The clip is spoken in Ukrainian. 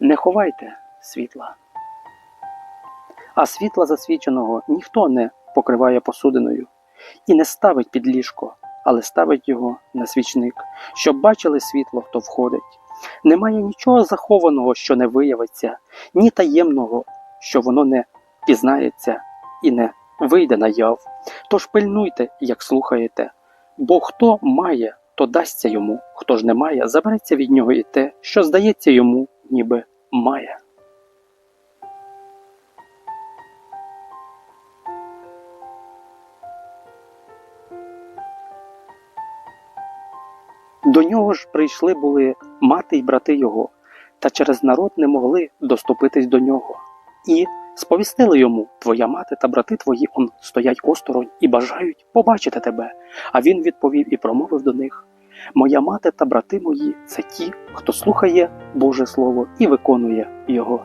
Не ховайте світла. А світла засвіченого ніхто не покриває посудиною і не ставить під ліжко, але ставить його на свічник, щоб бачили світло, хто входить. Немає нічого захованого, що не виявиться, ні таємного, що воно не пізнається і не вийде наяв. Тож пильнуйте, як слухаєте, бо хто має, то дасться йому, хто ж не має, забереться від нього і те, що здається йому, ніби має. До нього ж прийшли були мати й брати його, та через народ не могли доступитись до нього. І сповістили йому: Твоя мати та брати твої он стоять осторонь і бажають побачити тебе. А він відповів і промовив до них: Моя мати та брати мої це ті, хто слухає Боже Слово і виконує його.